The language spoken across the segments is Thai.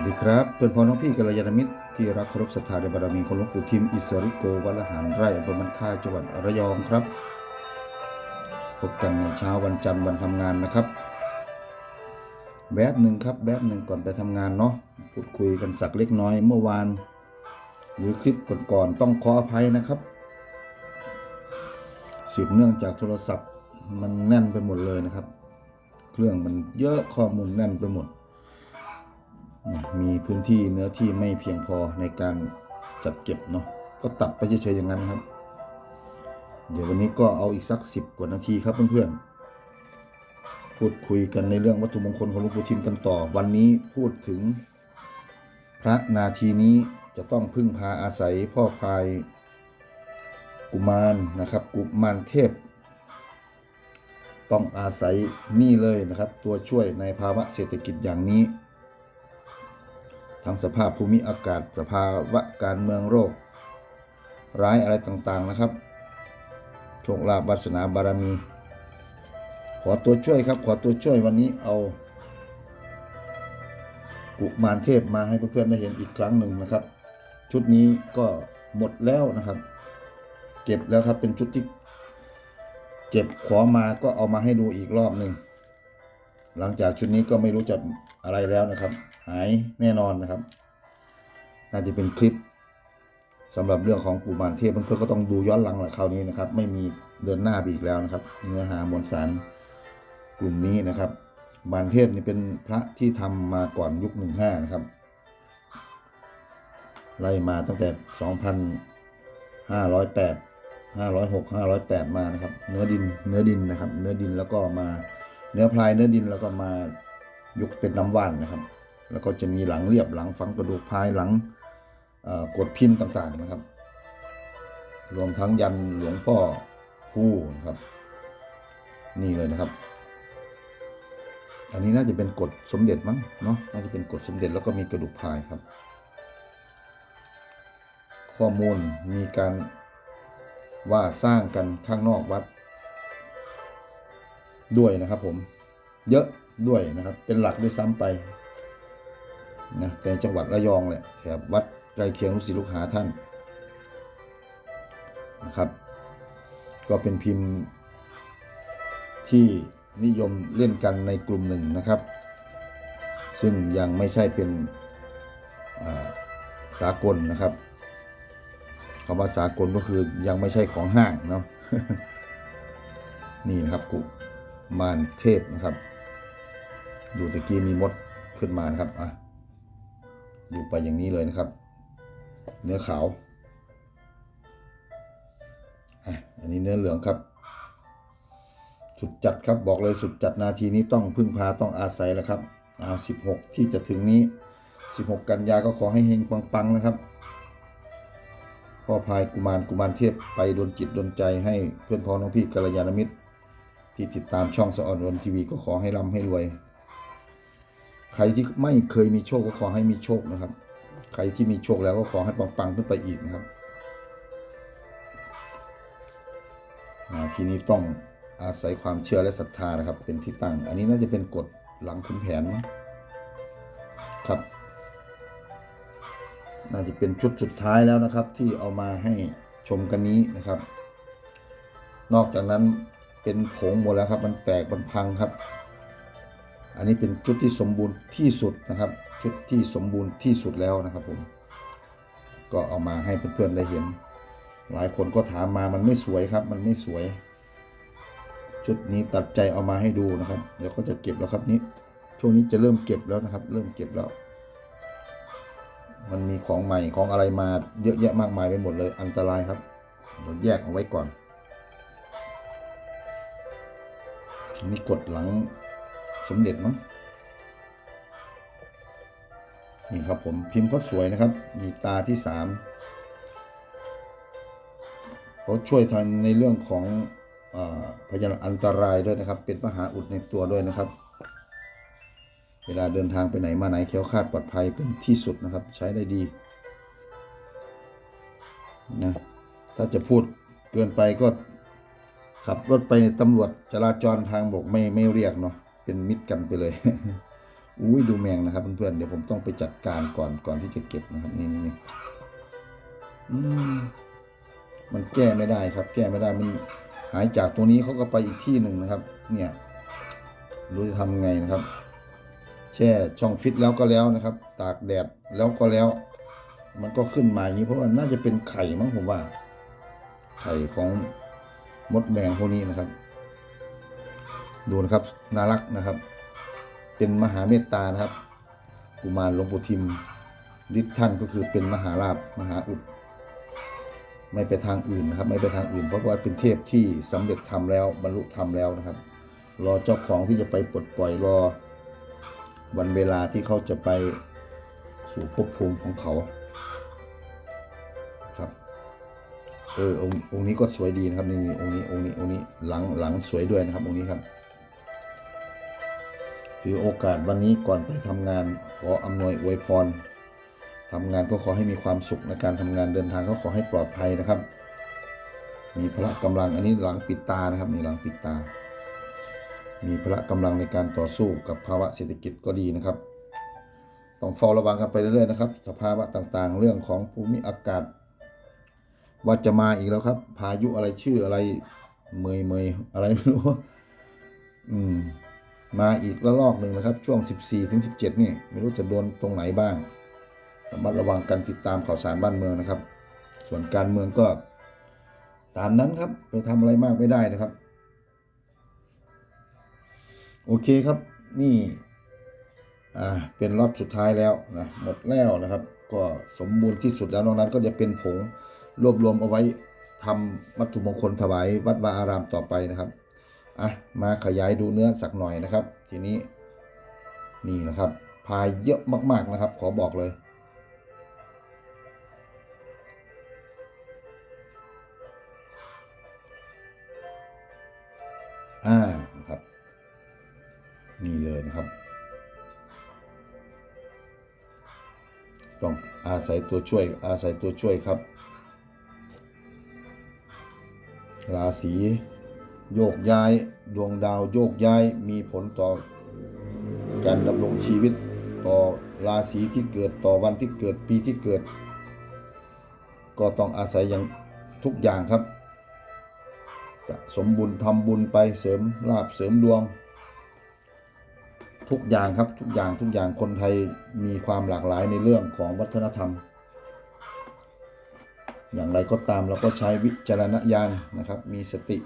วัสดีครับเพื่อนพ้องน้องพี่กัลยาณมิตรที่รักเคารพศรัทธาในบารมีของหลวงปู่ทิมอิสริโกวัดละหารไร่อำเภอมันค่าจังหวัดระยองครับพบกันในเช้าวันจันทร์วันทำงานนะครับแบบหนึ่งครับแบบหนึ่งก่อนไปทำงานเนาะพูดคุยกันสักเล็กน้อยเมื่อวาน หรือคลิปก่อนๆต้องขออภัยนะครับสืบเนื่องจากโทรศัพท์มันแน่นไปหมดเลยนะครับ เครื่องมันเยอะข้อมูลแน่นไปหมด มีพื้นที่เนื้อที่ไม่เพียงพอในการจัดเก็บเนาะก็ตัดไปเฉยๆอย่างนั้นครับ เดี๋ยววันนี้ก็เอาอีกสักสิบกว่านาทีครับเพื่อนๆพูดคุยกันในเรื่องวัตถุมงคลของหลวงปู่ทิมกันต่อ วันนี้พูดถึง พระนาทีนี้จะต้องพึ่งพาอาศัยพ่อพายกุมารนะครับ กุมารเทพ ต้องอาศัยนี่เลยนะครับ ตัวช่วยในภาวะเศรษฐกิจอย่างนี้ ทั้งสภาพภูมิอากาศ สภาวะการเมืองโรค ร้ายอะไรต่างๆนะครับ โชคลาภวาสนาบารมี ขอตัวช่วยครับ ขอตัวช่วยวันนี้เอา กุมารเทพมาให้เพื่อนๆได้เห็นอีกครั้งหนึ่งนะครับ ชุดนี้ก็หมดแล้วนะครับ เก็บแล้วครับเป็นชุดที่เก็บขอมาก็เอามาให้ดูอีกรอบหนึ่งหลังจากชุดนี้ก็ไม่รู้จะ อะไรแล้วนะครับ หายแน่นอนนะครับ น่าจะเป็นคลิปสำหรับเรื่องของกุมารเทพเพื่อนๆก็ต้องดูย้อนหลังแหละคราวนี้นะครับ ไม่มีเดินหน้าไปอีกแล้วนะครับ เนื้อหามวลสารกลุ่มนี้นะครับมารเทพนี่เป็นพระที่ทำมาก่อนยุคหนึ่งห้านะครับ ไล่มาตั้งแต่สองพันห้าร้อยแปดห้าร้อยหกห้าร้อยแปดมานะครับ เนื้อดินเนื้อดินนะครับ เนื้อดินแล้วก็มาเนื้อพลายเนื้อดินแล้วก็มา ยุคเป็นน้ำว่านนะครับ แล้วก็จะมีหลังเรียบหลังฝังกระดูกพายหลังกดพิมพ์ต่างๆนะครับ รวมทั้งยันหลวงพ่อผู้นะครับ นี่เลยนะครับ อันนี้น่าจะเป็นกฎสมเด็จมั้งเนาะน่าจะเป็นกฎสมเด็จแล้วก็มีกระดูกพายครับ ข้อมูลมีการว่าสร้างกันข้างนอกวัดด้วยนะครับผม เยอะ ด้วยนะครับ เป็นหลักด้วยซ้ำไปนะในจังหวัดระยองแหละแถบวัดใกล้เคียงลูกศิษย์ลูกหาท่านนะครับ ก็เป็นพิมพ์ที่นิยมเล่นกันในกลุ่มหนึ่งนะครับ ซึ่งยังไม่ใช่เป็นาสากลนะครับคำว่าสากลก็คือยังไม่ใช่ของห้างเนาะนี่นะครับกุมารเทพนะครับ ดูตะกี้มีมดขึ้นมานะครับอะดูไปอย่างนี้เลยนะครับ เนื้อขาวอะอันนี้เนื้อเหลืองครับ สุดจัดครับบอกเลยสุดจัดนาทีนี้ต้องพึ่งพาต้องอาศัยแล้วครับเอา16ที่จะถึงนี้16กันยาก็ขอให้เฮงปังๆนะครับพ่อพายกุมารกุมารเทพไปดนจิตดนใจให้เพื่อนพ้องน้องพี่กัลยาณมิตร ที่ติดตามช่องสะออนรนทีวีก็ขอให้ร่ำให้รวย ใครที่ไม่เคยมีโชคก็ขอให้มีโชคนะครับ ใครที่มีโชคแล้วก็ขอให้ปังๆขึ้นไปอีกนะครับทีนี้ต้องอาศัยความเชื่อและศรัทธานะครับ เป็นที่ตั้ง อันนี้น่าจะเป็นกฎหลังขุนแผนมั้งครับ น่าจะเป็นชุดสุดท้ายแล้วนะครับ ที่เอามาให้ชมกันนี้นะครับ นอกจากนั้นเป็นผงหมดแล้วครับ มันแตกมันพังครับ อันนี้เป็นชุดที่สมบูรณ์ที่สุดนะครับ ชุดที่สมบูรณ์ที่สุดแล้วนะครับผม ก็เอามาให้เพื่อนๆได้เห็น หลายคนก็ถามมามันไม่สวยครับ มันไม่สวย ชุดนี้ตัดใจเอามาให้ดูนะครับ เดี๋ยวก็จะเก็บแล้วครับนี้ ช่วงนี้จะเริ่มเก็บแล้วนะครับ เริ่มเก็บแล้ว มันมีของใหม่ของอะไรมาเยอะแยะมากมายไปหมดเลย อันตรายครับเราแยกเอาไว้ก่อนอันนี้กดหลัง สมเด็จมั้งนี่ครับผมพิมพ์เขาสวยนะครับ มีตาที่สามเขาช่วยทางในเรื่องของอพยานอันตรายด้วยนะครับ เป็นมหาอุดในตัวด้วยนะครับ เวลาเดินทางไปไหนมาไหนแค้วคาดปลอดภัยเป็นที่สุดนะครับ ใช้ได้ดีนะถ้าจะพูดเกินไปก็ขับรถไปตำรวจจราจรทางบกไม่ไม่เรียกเนาะ เป็นมิตรกันไปเลย อุ้ยดูแมงนะครับเพื่อนๆ เดี๋ยวผมต้องไปจัดการก่อนก่อนที่จะเก็บนะครับ นี่นี่นี่มันแก้ไม่ได้ครับ แก้ไม่ได้มันหายจากตรงนี้เขาก็ไปอีกที่หนึ่งนะครับ เนี่ยรู้จะทำไงนะครับ แช่ช่องฟิตแล้วก็แล้วนะครับ ตากแดดแล้วก็แล้ว มันก็ขึ้นมาอย่างนี้เพราะว่าน่าจะเป็นไข่มั้งผมว่า ไข่ของมดแมงพวกนี้นะครับ ดูนะครับน่ารักนะครับ เป็นมหาเมตตานะครับ กุมารหลวงปู่ทิมฤทธิ์ท่านก็คือเป็นมหาลาภมหาอุดไม่ไปทางอื่นนะครับ ไม่ไปทางอื่น เพราะว่าเป็นเทพที่สำเร็จธรรมแล้วบรรลุธรรมแล้วนะครับ รอเจ้าของที่จะไปปลดปล่อยรอ วันเวลาที่เขาจะไปสู่ภพภูมิของเขาครับเออองค์องนี้ก็สวยดีนะครับนี่นี่องค์นี้องค์นี้องค์นี้หลังหลังสวยด้วยนะครับองค์นี้ครับ ถือโอกาสวันนี้ก่อนไปทำงานขออำนวยอวยพรทำงานก็ขอให้มีความสุขในการทำงานเดินทางก็ขอให้ปลอดภัยนะครับ มีพละกำลังอันนี้หลังปิดตานะครับนี่หลังปิดตา มีพละกำลังในการต่อสู้กับภาวะเศรษฐกิจก็ดีนะครับ ต้องเฝ้าระวังกันไปเรื่อยๆนะครับ สภาวะต่างๆ เรื่องของภูมิอากาศ ว่าจะมาอีกแล้วครับ พายุอะไรชื่ออะไรเมยเมยอะไรไม่รู้ อืม มาอีกระลอกหนึ่งนะครับ ช่วง 14ถึง17 นี่ ไม่รู้จะโดนตรงไหนบ้างระมัดระวังกันติดตามข่าวสารบ้านเมืองนะครับ ส่วนการเมืองก็ตามนั้นครับ ไปทำอะไรมากไม่ได้นะครับ โอเคครับนี่อ่าเป็นรอบสุดท้ายแล้วนะหมดแล้วนะครับ ก็สมบูรณ์ที่สุดแล้วนอกนั้นก็จะเป็นผงรวบรวมเอาไว้ทำวัตถุมงคลถวายวัดวาอารามต่อไปนะครับ อะมาขยายดูเนื้อสักหน่อยนะครับ ทีนี้นี่นะครับพายเยอะมาก ๆนะครับ ขอบอกเลย อ่านะครับ นี่เลยนะครับ ต้องอาศัยตัวช่วยอาศัยตัวช่วยครับ ราศี โยกย้ายดวงดาวโยกย้ายมีผลต่อการดำรงชีวิตต่อราศีที่เกิดต่อวันที่เกิดปีที่เกิด ก็ต้องอาศัยอย่างทุกอย่างครับ สะสมบุญทำบุญไปเสริมลาบเสริมดวง ทุกอย่างครับทุกอย่างทุกอย่างคนไทยมีความหลากหลายในเรื่องของวัฒนธรรม อย่างไรก็ตามเราก็ใช้วิจารณญาณนะครับมีสติ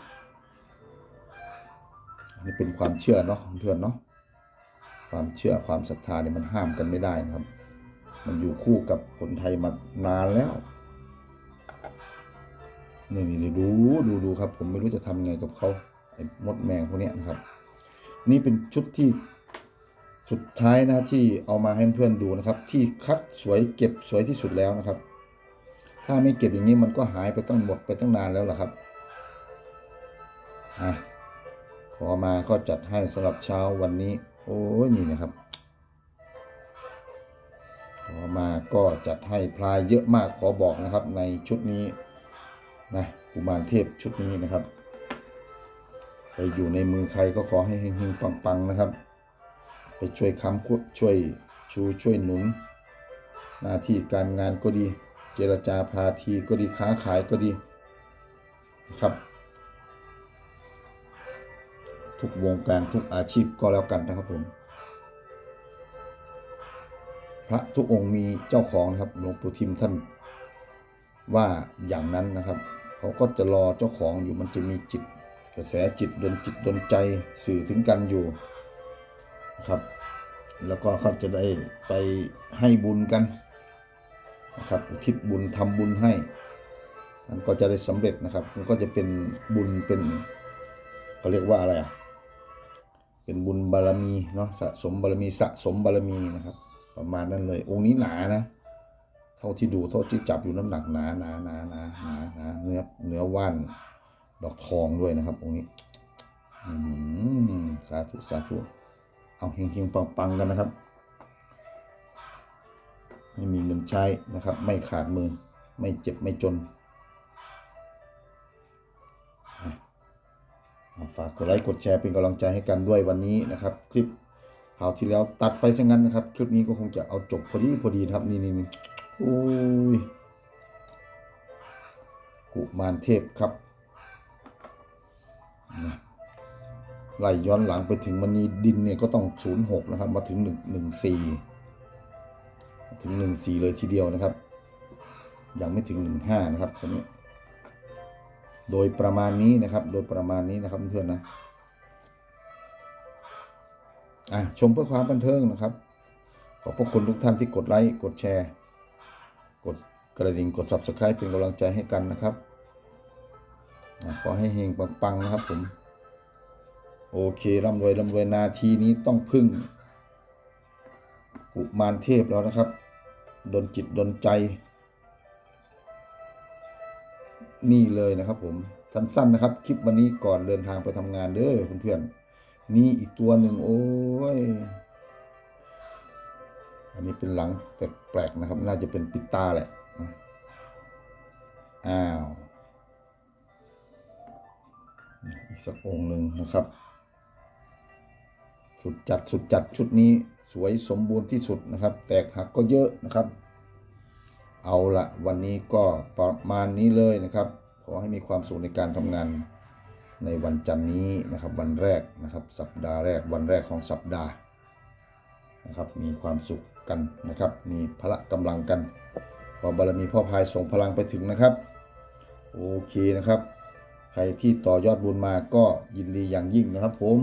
นนี้เป็นความเชื่อเนาะเพื่อนเนาะความเชื่อความศรัทธาเนี่ยมันห้ามกันไม่ได้นะครับ มันอยู่คู่กับคนไทยมานานแล้วนี่นี่ดูดูดูครับ ผมไม่รู้จะทำไงกับเขาไอ้มดแมงพวกเนี้ยนะครับ นี่เป็นชุดที่สุดท้ายนะที่เอามาให้เพื่อนดูนะครับ ที่คัดสวยเก็บสวยที่สุดแล้วนะครับ ถ้าไม่เก็บอย่างนี้มันก็หายไปตั้งหมดไปตั้งนานแล้วล่ะครับอะ อมาก็จัดให้สำหรับเช้าวันนี้ โอ้ยนี่นะครับ ขอมาก็จัดให้พลายเยอะมากขอบอกนะครับในชุดนี้นะกุมารเทพชุดนี้นะครับไปอยู่ในมือใครก็ขอให้เฮงๆปังๆนะครับ ไปช่วยค้ำคุดช่วยชูช่วยหนุน หน้าที่การงานก็ดี เจรจาพาทีก็ดีค้าขายก็ดีนะครับ ทุกวงการทุกอาชีพก็แล้วกันนะครับผม พระทุกองค์มีเจ้าของนะครับหลวงปู่ทิมท่านว่าอย่างนั้นนะครับ เขาก็จะรอเจ้าของอยู่มันจะมีจิต กระแสจิตดนจิตดนใจสื่อถึงกันอยู่นะครับ แล้วก็เขาจะได้ไปให้บุญกันนะครับอุทิศบุญทำบุญให้มันก็จะได้สำเร็จนะครับ มันก็จะเป็นบุญเป็นเขาเรียกว่าอะไรอะ เป็นบุญบารมีเนาะสะสมบารมีสะสมบารมีนะครับ ประมาณนั้นเลย องค์นี้หนานะ เท่าที่ดูเท่าที่จับอยู่น้ำหนักหนาหนาหนาหนาหนาหนาเนื้อเนื้อว่านดอกทองด้วยนะครับ องค์นี้อสาธุสาธุเอาเฮงๆปังๆกันนะครับไม่มีเงินใช้นะครับ ไม่ขาดมือ ไม่เจ็บไม่จน ฝากกดไลค์กดแชร์เป็นกำลังใจให้กันด้วยวันนี้นะครับ คลิปคราวที่แล้วตัดไปซะงั้นนะครับ คลิปนี้ก็คงจะเอาจบพอดีพอดีครับนี่นี่นี่โอ้ยกุมารเทพครับนะไล่ย้อนหลังไปถึงมันนีดินเนี่ยก็ต้อง 06 นะครับ มาถึง 1 14 ถึง 14 เลยทีเดียวนะครับ ยังไม่ถึง 15 นะครับตัวนี้ โดยประมาณนี้นะครับ โดยประมาณนี้นะครับเพื่อนๆนะอะชมเพื่อความบันเทิงนะครับ ขอบพระคุณทุกท่านที่กดไลค์กดแชร์ กดกระดิ่งกด subscribe เป็นกำลังใจให้กันนะครับอขอให้เฮงปังๆนะครับผม โอเคร่ำรวยร่ำรวยนาทีนี้ต้องพึ่งกุมารเทพแล้วนะครับดนจิตดนใจ นี่เลยนะครับผมสั้นๆนะครับคลิปวันนี้ก่อนเดินทางไปทำงานเด้อเพื่อนๆนี่อีกตัวหนึ่งโอ้ยอันนี้เป็นหลังแปลกๆนะครับ น่าจะเป็นปิตาแหละนะอ้าวอีกสักองค์หนึ่งนะครับ สุดจัดสุดจัดชุดนี้สวยสมบูรณ์ที่สุดนะครับ แตกหักก็เยอะนะครับ เอาละวันนี้ก็ประมาณนี้เลยนะครับ ขอให้มีความสุขในการทำงานในวันจันนี้นะครับวันแรกนะครับสัปดาห์แรกวันแรกของสัปดาห์นะครับมีความสุขกันนะครับ มีพละกำลังกันขอบารมีพ่อพายส่งพลังไปถึงนะครับโอเคนะครับ ใครที่ต่อยอดบุญมาก็ยินดีอย่างยิ่งนะครับผม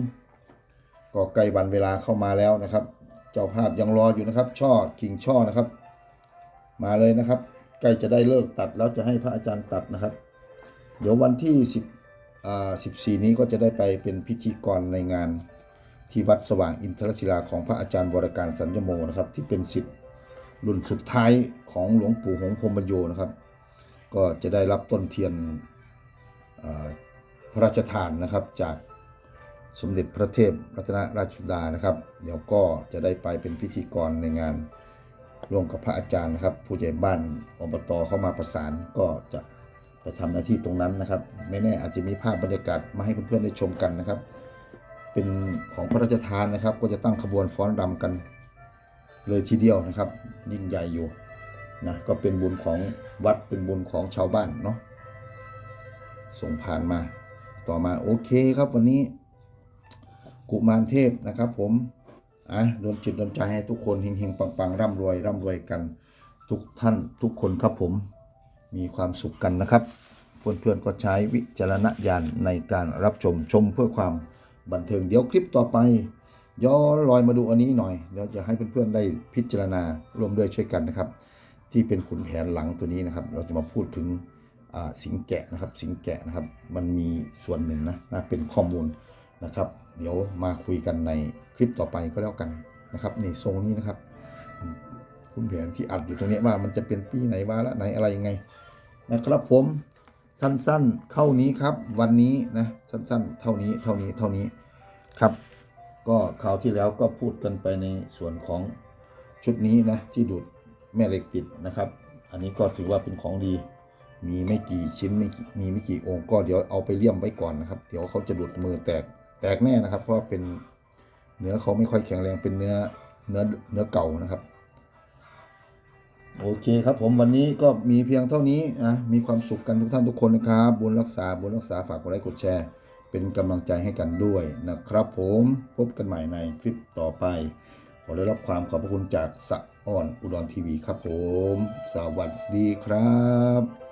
ก็ใกล้วันเวลาเข้ามาแล้วนะครับ เจ้าภาพยังรออยู่นะครับ ช่อกิ่งช่อนะครับ มาเลยนะครับใกล้จะได้เลิกตัดแล้วจะให้พระอาจารย์ตัดนะครับ เดี๋ยววันที่10อ่า14 นี้ก็จะได้ไปเป็นพิธีกรในงานที่วัดสว่างอินทรศิลาของพระอาจารย์วรการสัญญโมนะครับ ที่เป็นสิทธิ์รุ่นสุดท้ายของหลวงปู่หงส์พรมโยนะครับ ก็จะได้รับต้นเทียนพระราชทานนะครับจากสมเด็จพระเทพรัตนราชสุดานะครับ เดี๋ยวก็จะได้ไปเป็นพิธีกรในงาน ร่วมกับพระอาจารย์นะครับ ผู้ใหญ่บ้านอบตเข้ามาประสานก็จะไปทำหน้าที่ตรงนั้นนะครับ ไม่แน่อาจจะมีภาพบรรยากาศมาให้เพื่อนๆได้ชมกันนะครับ เป็นของพระราชทานนะครับ ก็จะตั้งขบวนฟ้อนรำกันเลยทีเดียวนะครับ ยิ่งใหญ่อยู่นะก็เป็นบุญของวัดเป็นบุญของชาวบ้านเนาะส่งผ่านมาต่อมาโอเคครับวันนี้ กุมารเทพนะครับผม อะโดนจิตโดนใจให้ทุกคนเฮงๆปังๆร่ำรวยร่ำรวยกันทุกท่านทุกคนครับผมมีความสุขกันนะครับเพื่อนๆก็ใช้วิจารณญาณในการรับชมชมเพื่อความบันเทิงเดี๋ยวคลิปต่อไป ย้อนลอยมาดูอันนี้หน่อยเดี๋ยวจะให้เพื่อนๆได้พิจารณาร่วมด้วยช่วยกันนะครับ ที่เป็นขุนแผนหลังตัวนี้นะครับ เราจะมาพูดถึงสิงแกะนะครับ สิงแกะนะครับ มันมีส่วนหนึ่งนะนะเป็นข้อมูลนะครับ เดี๋ยวมาคุยกันใน คลิปต่อไปก็แล้วกันนะครับนี่ทรงนี้นะครับอืมขุนแผนที่อัดอยู่ตรงนี้ว่ามันจะเป็นปีไหนวาระไหนอะไรยังไงนะครับผมสั้นๆเท่านี้ครับ วันนี้นะสั้นๆ เท่านี้เท่านี้เท่านี้ครับ ก็คราวที่แล้วก็พูดกันไปในส่วนของชุดนี้นะที่ดูดแม่เหล็กติดนะครับ อันนี้ก็ถือว่าเป็นของดีมีไม่กี่ชิ้นไม่กี่มีไม่กี่องค์ก็เดี๋ยวเอาไปเลี่ยมไว้ก่อนนะครับ เดี๋ยวเขาจะดูดมือแตกแตกแน่นะครับ เพราะเป็น เนื้อเขาไม่ค่อยแข็งแรงเป็นเนื้อเนื้อเนื้อเก่านะครับ โอเคครับผมวันนี้ก็มีเพียงเท่านี้นะมีความสุขกันทุกท่านทุกคนนะครับบุญรักษาบุญรักษาฝากกดไลค์กดแชร์ เป็นกำลังใจให้กันด้วยนะครับ ผมพบกันใหม่ในคลิปต่อไป ขอได้รับความขอบพระคุณจากสะอ่อนอุดรทีวีครับผม สวัสดีครับ